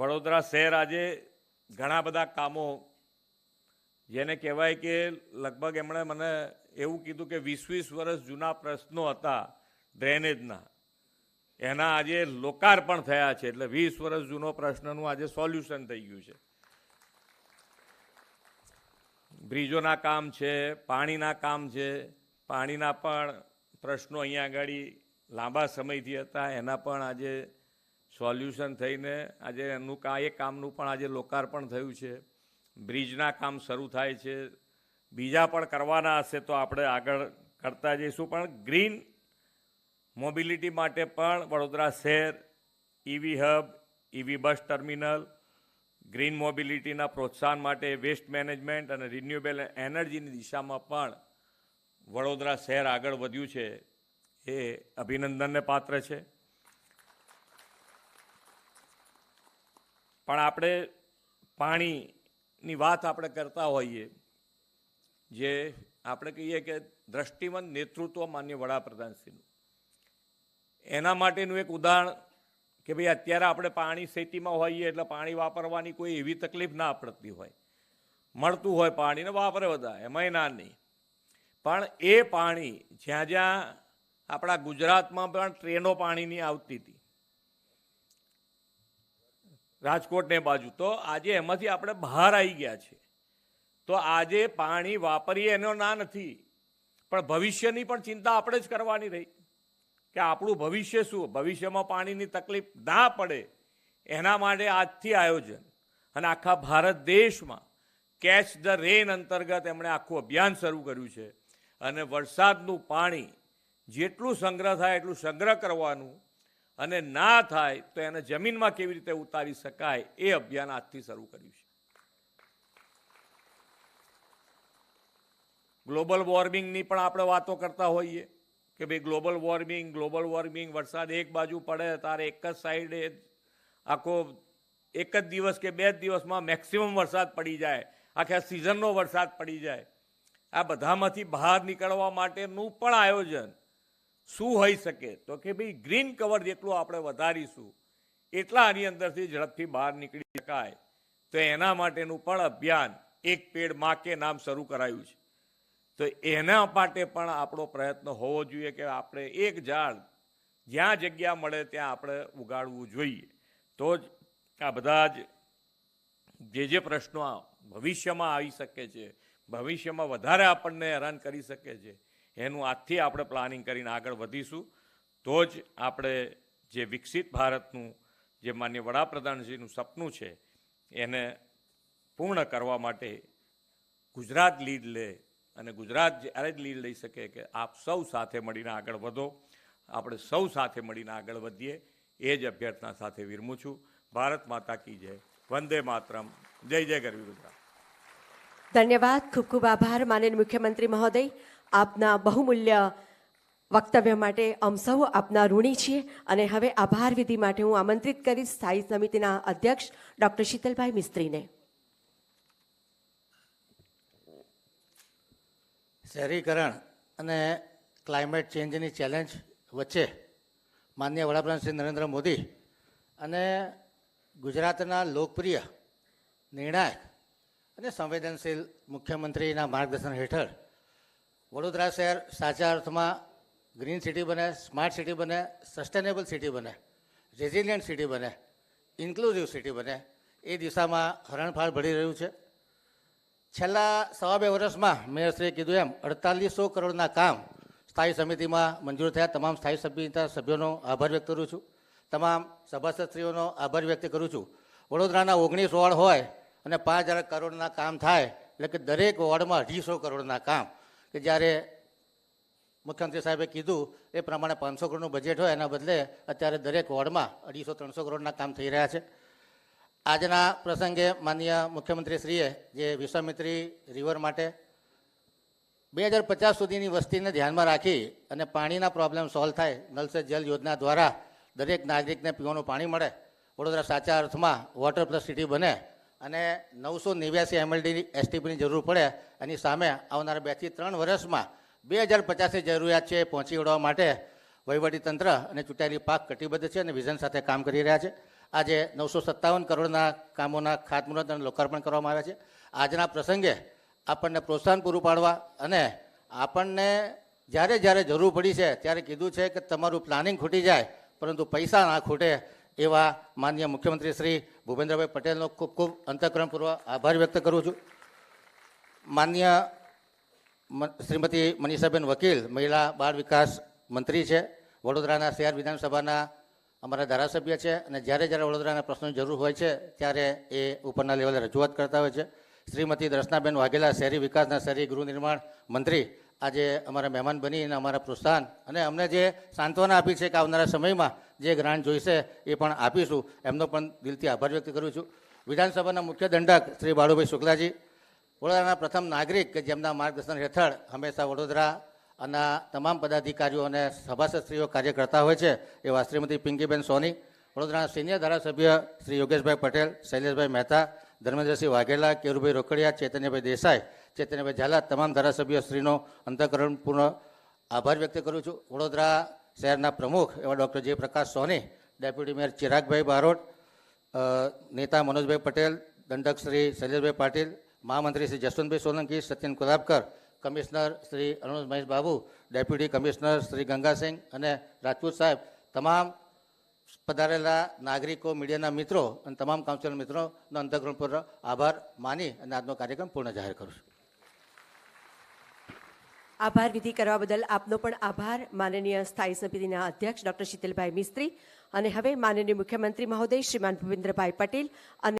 વડોદરા શહેર આજે ઘણા બધા કામો જેને કહેવાય કે લગભગ એમણે મને એવું કીધું કે વીસ વીસ વર્ષ જૂના પ્રશ્નો હતા ડ્રેનેજના. એના આજે લોકાર્પણ થયા છે એટલે વીસ વર્ષ જૂનો પ્રશ્નનું આજે સોલ્યુશન થઈ ગયું છે. બ્રિજોના કામ છે, પાણીના કામ છે, પાણીના પણ પ્રશ્નો અહીંયા આગળ લાંબા સમયથી હતા. એના પણ આજે સોલ્યુશન થઈને આજે એનું કા, એ કામનું પણ આજે લોકાર્પણ થયું છે. બ્રિજના કામ શરૂ થાય છે. બીજા પણ કરવાના હશે તો આપણે આગળ કરતા જઈશું. પણ ગ્રીન મોબિલિટી માટે પણ વડોદરા શહેર EV hub EV bus terminal, green મોબિલિટીના પ્રોત્સાહન માટે વેસ્ટ મેનેજમેન્ટ અને રિન્યુએબલ એનર્જીની દિશામાં પણ વડોદરા શહેર આગળ વધ્યું છે. એ અભિનંદનને પાત્ર છે. પણ આપણે પાણીની વાત આપણે કરતા હોઈએ, જે આપણે કહીએ કે દ્રષ્ટિવંત નેતૃત્વ માન્ય વડાપ્રધાનશ્રીનું એના માટેનું એક ઉદાહરણ કે ભાઈ અત્યારે આપણે પાણી ખેતીમાં હોઈએ એટલે પાણી વાપરવાની કોઈ એવી તકલીફ ના પડતી હોય. મળતું હોય પાણીને વાપરે બધા એમાંય ના નહીં. પણ એ પાણી જ્યાં જ્યાં આપણા ગુજરાતમાં પણ ટ્રેનો પાણીની આવતી હતી રાજકોટને બાજુ. તો આજે એમાંથી આપણે બહાર આવી ગયા છે. તો આજે પાણી વાપરીએ એનો ના નથી. પણ ભવિષ્યની પણ ચિંતા આપણે જ કરવાની રહી. કે આપણું ભવિષ્ય શું? ભવિષ્યમાં પાણીની તકલીફ ના પડે એના માટે આજથી આયોજન. અને આખા ભારત દેશમાં કેચ ધ રેન અંતર્ગત એમણે આખું અભિયાન શરૂ કર્યું છે. અને વરસાદનું પાણી જેટલું સંગ્રહ થાય એટલું સંગ્રહ કરવાનું અને ના થાય તો એને જમીનમાં કેવી રીતે ઉતારી શકાય એ અભિયાન આજથી શરૂ કર્યું છે. ગ્લોબલ વોર્મિંગની પણ આપણે વાતો કરતા હોઈએ કે ભાઈ ગ્લોબલ વોર્મિંગ ગ્લોબલ વોર્મિંગ વરસાદ એક બાજુ પડે, તારે એક જ સાઈડે આખો એક જ દિવસ કે બે જ દિવસમાં મેક્સિમમ વરસાદ પડી જાય, આખા સિઝનનો વરસાદ પડી જાય. આ બધામાંથી બહાર નીકળવા માટેનું પણ આયોજન શું હોઈ શકે? તો કે ભાઈ ગ્રીન કવર જેટલું આપણે વધારીશું, એટલા આની અંદરથી ઝડપથી બહાર નીકળી શકાય. તો એના માટેનું પણ અભિયાન એક પેડમાં કે નામ શરૂ કરાયું છે. તો એના માટે પણ આપણો પ્રયત્ન હોવો જોઈએ કે આપણે એક ઝાડ જ્યાં જગ્યા મળે ત્યાં આપણે ઉગાડવું જોઈએ. તો જ આ બધા જ જે જે પ્રશ્નો ભવિષ્યમાં આવી શકે છે, ભવિષ્યમાં વધારે આપણને હેરાન કરી શકે છે એનું આજથી આપણે પ્લાનિંગ કરીને આગળ વધીશું. તો જ આપણે જે વિકસિત ભારતનું જે માન્ય વડાપ્રધાનશ્રીનું સપનું છે, એને પૂર્ણ કરવા માટે ગુજરાત લીડ લે અને ગુજરાત જ્યારે જ લીડ લઈ શકે કે આપ સૌ સાથે મળીને આગળ વધો, આપણે સૌ સાથે મળીને આગળ વધીએ, એ જ અભ્યર્થના સાથે વિરમું છું. ભારત માતા કી જય. વંદે માતરમ. જય જય ગરવી ગુજરાત. ધન્યવાદ. ખૂબ ખૂબ આભાર, માનનીય મુખ્યમંત્રી મહોદય. આપના બહુમૂલ્ય વક્તવ્ય માટે અમ સૌ આપના ઋણી છીએ અને હવે આભાર વિધિ માટે હું આમંત્રિત કરીશ સ્થાયી સમિતિના અધ્યક્ષ ડોક્ટર શીતલભાઈ મિસ્ત્રીને. શહેરીકરણ અને ક્લાઇમેટ ચેન્જની ચેલેન્જ વચ્ચે માન્ય વડાપ્રધાન શ્રી નરેન્દ્ર મોદી અને ગુજરાતના લોકપ્રિય નિર્ણાયક અને સંવેદનશીલ મુખ્યમંત્રીના માર્ગદર્શન હેઠળ વડોદરા શહેર સાચા અર્થમાં ગ્રીન સિટી બને, સ્માર્ટ સિટી બને, સસ્ટેનેબલ સિટી બને, રેઝિલિયન્ટ સિટી બને, ઇન્ક્લુઝિવ સિટી બને, એ દિશામાં હરણફાળ ભળી રહ્યું છે. છેલ્લા સવા બે વર્ષમાં મેયરશ્રીએ કીધું એમ, અડતાલીસો કરોડના કામ સ્થાયી સમિતિમાં મંજૂર થયા. તમામ સ્થાયી સમિતિના સભ્યોનો આભાર વ્યક્ત કરું છું. તમામ સભાસદશ્રીઓનો આભાર વ્યક્ત કરું છું. વડોદરાના ઓગણીસ વોર્ડ હોય અને પાંચ હજાર કરોડના કામ થાય, એટલે કે દરેક વોર્ડમાં અઢીસો કરોડના કામ. કે જ્યારે મુખ્યમંત્રી સાહેબે કીધું, એ પ્રમાણે પાંચસો કરોડનું બજેટ હોય, એના બદલે અત્યારે દરેક વોર્ડમાં અઢીસો, ત્રણસો કરોડના કામ થઈ રહ્યા છે. આજના પ્રસંગે માનનીય મુખ્યમંત્રીશ્રીએ જે વિશ્વામિત્રી રિવર માટે બે હજાર પચાસ સુધીની વસ્તીને ધ્યાનમાં રાખી અને પાણીના પ્રોબ્લેમ સોલ્વ થાય નલ સે જલ યોજના દ્વારા દરેક નાગરિકને પીવાનું પાણી મળે, વડોદરા સાચા અર્થમાં વોટર પ્લસ સિટી બને અને નવસો નેવ્યાસી એમએલડી એસટીપીની જરૂર પડે, એની સામે આવનારા બેથી ત્રણ વર્ષમાં બે હજાર પચાસની જરૂરિયાત છે પહોંચી વળવા માટે વહીવટીતંત્ર અને ચૂંટાયેલી પાક કટિબદ્ધ છે અને વિઝન સાથે કામ કરી રહ્યા છે. આજે નવસો સત્તાવન કરોડના કામોના ખાતમુહૂર્ત અને લોકાર્પણ કરવામાં આવ્યા છે. આજના પ્રસંગે આપણને પ્રોત્સાહન પૂરું પાડવા અને આપણને જ્યારે જ્યારે જરૂર પડી છે ત્યારે કીધું છે કે તમારું પ્લાનિંગ ખૂટી જાય, પરંતુ પૈસા ના ખૂટે એવા માનનીય મુખ્યમંત્રી શ્રી ભૂપેન્દ્રભાઈ પટેલનો ખૂબ ખૂબ અંતઃકરણપૂર્વક આભાર વ્યક્ત કરું છું. માનનીય શ્રીમતી મનીષાબેન વકીલ, મહિલા બાળ વિકાસ મંત્રી છે, વડોદરાના શહેર વિધાનસભાના અમારા ધારાસભ્ય છે અને જ્યારે જ્યારે વડોદરાના પ્રશ્નોની જરૂર હોય છે ત્યારે એ ઉપરના લેવલે રજૂઆત કરતા હોય છે. શ્રીમતી દર્શનાબેન વાઘેલા, શહેરી વિકાસના શહેરી ગૃહ નિર્માણ મંત્રી, આજે અમારા મહેમાન બની અને અમારા પ્રોત્સાહન અને અમને જે સાંત્વના આપી છે કે આવનારા સમયમાં જે ગ્રાન્ટ જોઈશે એ પણ આપીશું. એમનો પણ દિલથી આભાર વ્યક્ત કરું છું. વિધાનસભાના મુખ્ય દંડક શ્રી બાળુભાઈ શુક્લાજી, વડોદરાના પ્રથમ નાગરિક કે જેમના માર્ગદર્શન હેઠળ હંમેશા વડોદરા અને તમામ પદાધિકારીઓ અને સભાસદશ્રીઓ કાર્ય કરતા હોય છે એવા શ્રીમતી પિંકીબેન સોની વડોદરાના સિનિયર ધારાસભ્ય શ્રી યોગેશભાઈ પટેલ, શૈલેષભાઈ મહેતા, ધર્મેન્દ્રસિંહ વાઘેલા, કેરુભાઈ રોકડિયા, ચેતન્યભાઈ દેસાઈ, ચેતન્યભાઈ ઝાલા, તમામ ધારાસભ્યશ્રીનો અંતઃકરણપૂર્ણ આભાર વ્યક્ત કરું છું. વડોદરા શહેરના પ્રમુખ એવા doctor Jayprakash Soni, deputy mayor Chiragbhai Barot નેતા મનોજભાઈ પટેલ, દંડક શ્રી શૈલેષભાઈ પાટીલ, મહામંત્રી Shri Jaswantbhai Solanki, Sachin Kolabkar, commissioner Shri Anuj Mahesh Babu, deputy commissioner Shri Gangasingh અને રાજપૂત સાહેબ, તમામ પધારેલા નાગરિકો, મીડિયાના મિત્રો અને તમામ કાઉન્સિલર મિત્રોનો અંતઃકરણપૂર્વક આભાર માની અને આજનો કાર્યક્રમ પૂર્ણ જાહેર કરું છું. આભાર વિધિ કરવા બદલ આપનો પણ આભાર. માનનીય સ્થાયી સમિતિના અધ્યક્ષ ડોક્ટર શીતલભાઈ મિસ્ત્રી અને હવે માનનીય મુખ્યમંત્રી મહોદય શ્રીમાન ભૂપેન્દ્રભાઈ પટેલ અને